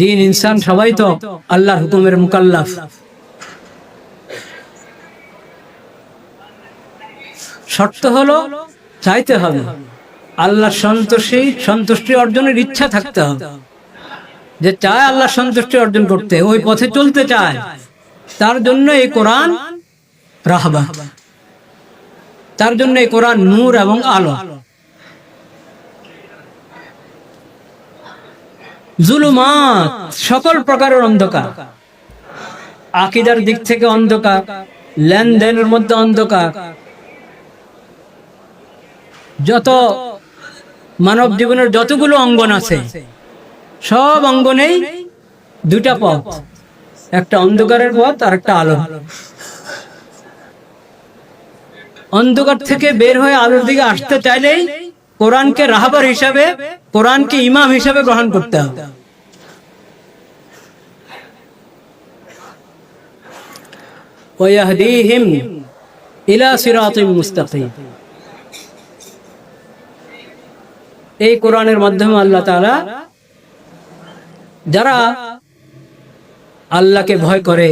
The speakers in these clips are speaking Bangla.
জিন ইনসান সবাই তো আল্লাহর হুকুমের মুকাল্লাফ। শর্ত হলো চাইতে হবে। আল্লাহ সন্তোষী সন্তুষ্টি অর্জনের ইচ্ছা থাকতে হবে। যে চায় আল্লাহ সন্তুষ্টি অর্জন করতে, ওই পথে চলতে চায়, তার জন্য এই কোরআন রাহবা তার জন্য এই কোরআন নূর এবং আলো। জুলুমাত, সকল প্রকারের অন্ধকার। আকিদার দিক থেকে অন্ধকার, লেনদেনের মধ্যে অন্ধকার। যত মানব জীবনের যতগুলো অঙ্গন আছে, সব অঙ্গনেই দুটা পথ। একটা অন্ধকারের পথ, আর একটা আলো। অন্ধকার থেকে বের হয়ে আলোর দিকে আসতে চাইলেই কোরআনকে রাহাবার হিসাবে, কোরআনকে ইমাম হিসাবে গ্রহণ করতে হবে। এই কোরআনের মাধ্যমে আল্লাহ তাআলা যারা আল্লাহকে ভয় করে,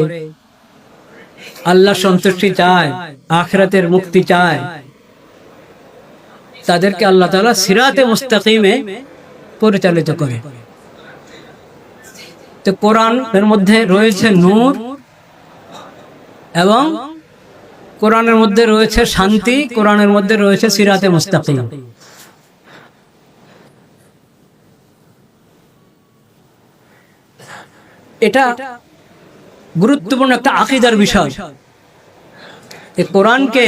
আল্লাহ সন্তুষ্টি চায়, আখরাতের মুক্তি চায় তাদেরকে আল্লাহ তাআলা সিরাতে মুস্তাকিমে পরিচালিত করে। তো কোরআন এর মধ্যে রয়েছে নূর এবং কোরআনের মধ্যে রয়েছে শান্তি, কোরআনের মধ্যে রয়েছে সিরাতে মুস্তাকিম। এটা গুরুত্বপূর্ণ একটা আকিদার বিষয়। কোরআনকে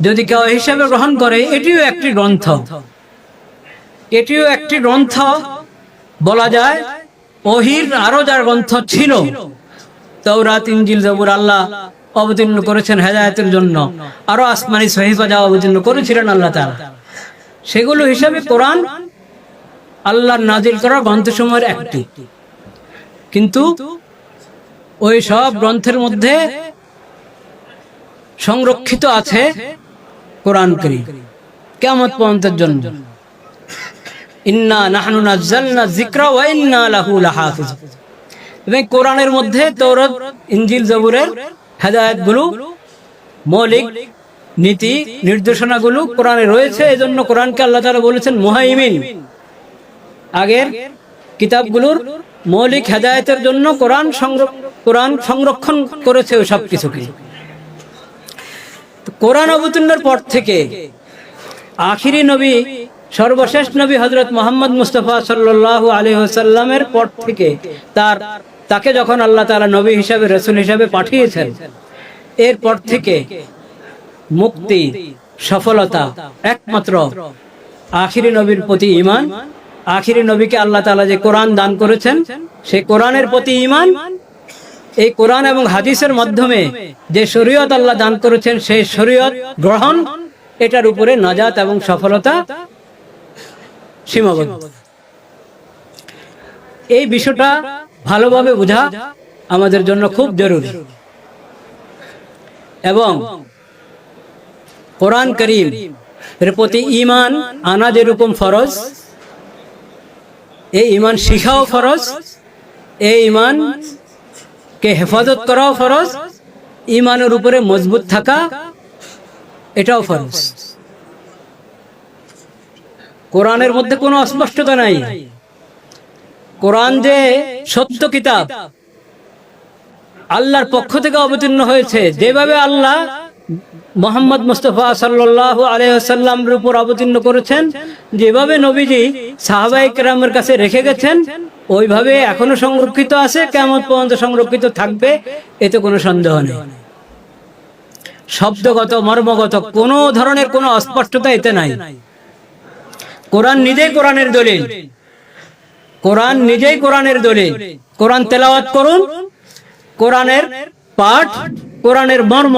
যদি কেউ হিসাবে গ্রহণ করে, এটিও একটি গ্রন্থ। এটিও একটি গ্রন্থ। বলা যায়, ওহির আরও যার গ্রন্থ ছিল। তৌরাত ইঞ্জিল জবুর আল্লাহ অবতীর্ণ করেছেন হেদায়তের জন্য। আরও আসমানি সহিফা যা অবতীর্ণ করেছিলেন আল্লাহ তাআলা। সেগুলো হিসাবে কোরআন আল্লাহর নাজিল করা গ্রন্থসমূহের একটি। কিন্তু ওই সব গ্রন্থের মধ্যে সংরক্ষিত আছে কোরআন করিম। কেমত পর্যন্তের জন্য কোরআনের মধ্যে জবুরের মৌলিক নীতি কোরআনে রয়েছে। এজন্য কোরআনকে আল্লাহ বলেছেন মুহাইমিন। আগের কিতাবগুলোর মৌলিক হেদায়েতের জন্য কোরআন সংরক্ষণ কোরআন সংরক্ষণ করেছে ওই সব কিছুকে কোরআন অবতীর্ণের পর থেকে আখিরি নবী, সর্বশেষ নবী হজরত মোহাম্মদ মুস্তফা সাল্লাহ আলী সাল্লামের পর থেকে তার, তাকে যখন আল্লাহ তাআলা নবী হিসাবে, রসুল হিসাবে পাঠিয়েছেন, এরপর থেকে মুক্তি, সফলতা একমাত্র আখিরি নবীর প্রতি ইমান আখিরি নবীকে আল্লাহ তাআলা যে কোরআন দান করেছেন সেই কোরআনের প্রতি ইমান এই কোরআন এবং হাদিসের মাধ্যমে যে শরীয়ত আল্লাহ দান করেছেন, সেই শরীয়ত গ্রহণ, এটার উপরে নাজাত এবং সফলতা সীমাবদ্ধ। এই বিষয়টা ভালোভাবে বোঝা আমাদের জন্য খুব জরুরি। এবং কোরআন করিম এর প্রতি ইমান আনা যেরকম ফরজ, এই ইমান শিখাও ফরজ, এই ইমান কে হেফাজত করাও ফরজ ইমানের উপরে মজবুত থাকা, এটাও ফরজ। কোরআনের মধ্যে কোনো অস্পষ্টতা নাই। কোরআন যে সত্য কিতাব, আল্লাহর পক্ষ থেকে অবতীর্ণ হয়েছে, যেভাবে আল্লাহ মোহাম্মদ মুস্তফা সাল্লাহ আলহামের উপর অবতীর্ণ করেছেন, যেভাবে নবীজি সাহাবাই কেরামের কাছে রেখে গেছেন ওইভাবে এখনও সংরক্ষিত আছে, কেমন পর্যন্ত সংরক্ষিত থাকবে, এতে কোনো সন্দেহ নেই। শব্দগত, মর্মগত, কোনো ধরনের কোনো অস্পষ্টতা এতে নাই। কোরআন নিজেই কোরআনের দলিল। কোরআন নিজেই কোরআনের দলিল। কোরআন তেলাওয়াত করুন, কোরআনের পাঠ, কোরআনের মর্ম,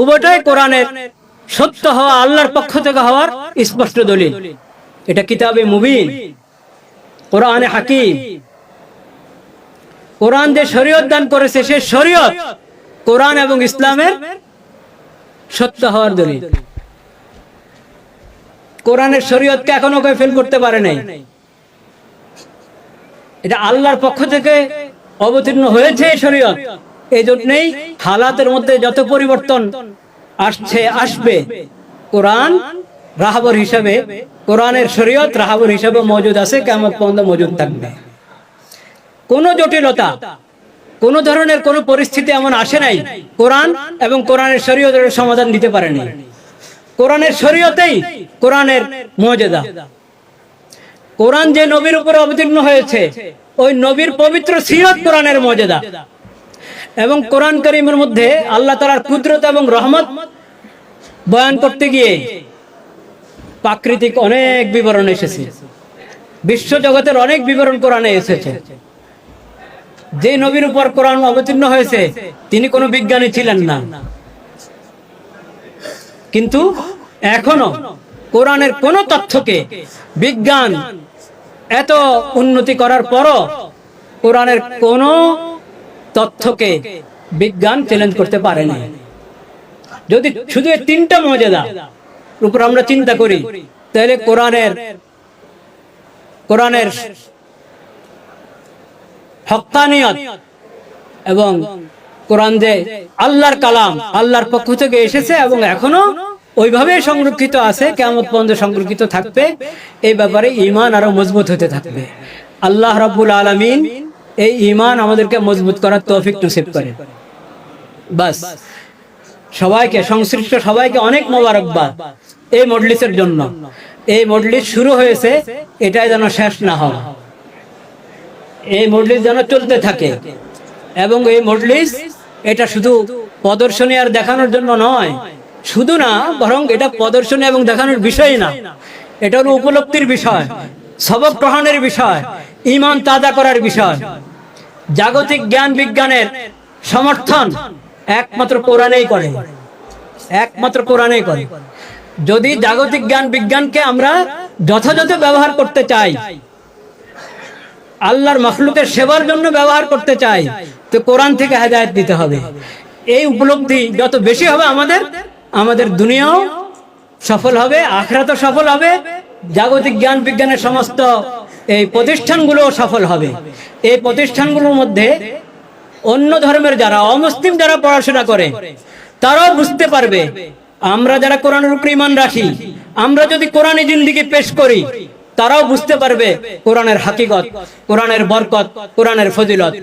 উভয়টাই কোরআনের সত্য হওয়া, আল্লাহর পক্ষ থেকে হওয়ার স্পষ্ট দলিল। এটা কিতাবে মুবিন। কোরআনে হাকিম। কোরআন যে শরীয়ত দান করেছে, সে শরীয়ত কোরআন এবং ইসলামের সত্য হওয়ার দলিল। কোরআনের শরীয়তকে এখনও কেউ ফেল করতে পারে নাই। এটা আল্লাহর পক্ষ থেকে অবতীর্ণ হয়েছে শরীয়ত। এই জন্যেই হালাতের মধ্যে যত পরিবর্তন আসছে, আসবে, কোরআন রাহাবর হিসাবে, কোরআনের শরীয়ত রাহাবর হিসাবে মজুদ আছে কেমন পর্যন্ত মজুদ থাকবে। কোনো জটিলতা, কোনো ধরনের কোনো পরিস্থিতি এমন আসে নাই, কোরআন এবং কোরআনের শরীয়তের সমাধান দিতে পারেনি। কোরআনের শরীয়তেই কোরআনের মর্যাদা। কোরআন যে নবীর উপরে অবতীর্ণ হয়েছে, ওই নবীর পবিত্র সিরত কোরআনের মর্যাদা। এবং কোরআন করিমের মধ্যে আল্লাহ তালার কুদরত এবং রহমত বয়ান করতে গিয়ে প্রাকৃতিক অনেক বিবরণ এসেছে। বিশ্ব জগতের অনেক বিবরণ কোরআনে এসেছে। যে নবীর উপর কোরআন অবতীর্ণ হয়েছে, তিনি কোনো বিজ্ঞানী ছিলেন না। কিন্তু এখনও কোরআনের কোন তথ্যকে বিজ্ঞান এত উন্নতি করার পরও কোরআনের কোন তথ্যকে বিজ্ঞান চ্যালেঞ্জ করতে পারেনি যদি শুধু তিনটা মর্যাদা উপর আমরা চিন্তা করি। তাহলে কোরআনের কোরআনের হক্কানিয়ত এবং কোরআন যে আল্লাহর কালাম, আল্লাহর পক্ষ থেকে এসেছে এবং এখনও ওইভাবে সংরক্ষিত আছে কেমন পর্যন্ত সংরক্ষিত থাকবে, এই ব্যাপারে ইমান আরও মজবুত হতে থাকবে। আল্লাহ রাব্বুল আলামিন এই ইমান আমাদেরকে মজবুত করার তৌফিক নসিব করে বাস। সবাইকে, সংশ্লিষ্ট সবাইকে অনেক মোবারকবাদ এই মজলিসের জন্য। এই মজলিস শুরু হয়েছে, এটাই যেন শেষ না হয়। এই মজলিস যেন চলতে থাকে। এবং এই মজলিস এটা শুধু প্রদর্শনী আর দেখানোর জন্য নয়, শুধু না, বরং এটা প্রদর্শনী এবং দেখানোর বিষয় না। এটা হলো উপলব্ধির বিষয়, সবক গ্রহণের বিষয়, ইমান তাজা করার বিষয়। জাগতিক জ্ঞান বিজ্ঞানের সমর্থন। একমাত্র কোরআনেই করে। একমাত্র কোরআনেই করে। যদি জাগতিক জ্ঞান বিজ্ঞানকে আমরা যথাযথ ব্যবহার করতে চাই, আল্লাহর মখলুকের সেবার জন্য ব্যবহার করতে চাই, তো কোরআন থেকে হেদায়ত দিতে হবে। এই উপলব্ধি যত বেশি হবে আমাদের আমাদের দুনিয়াও সফল হবে আখরাতও সফল হবে, জাগতিক জ্ঞান বিজ্ঞানের সমস্ত এই প্রতিষ্ঠানগুলো সফল হবে। এই প্রতিষ্ঠানগুলোর মধ্যে অন্য ধর্মের যারা, অমুসলিম যারা পড়াশোনা করে, তারাও বুঝতে পারবে, আমরা যারা কোরআনের উপর রাখি, আমরা যদি কোরআনে জিন্দিগি পেশ করি, তারাও বুঝতে পারবে কোরআনের হাকিগত কোরআনের বরকত, কোরআনের ফজিলত।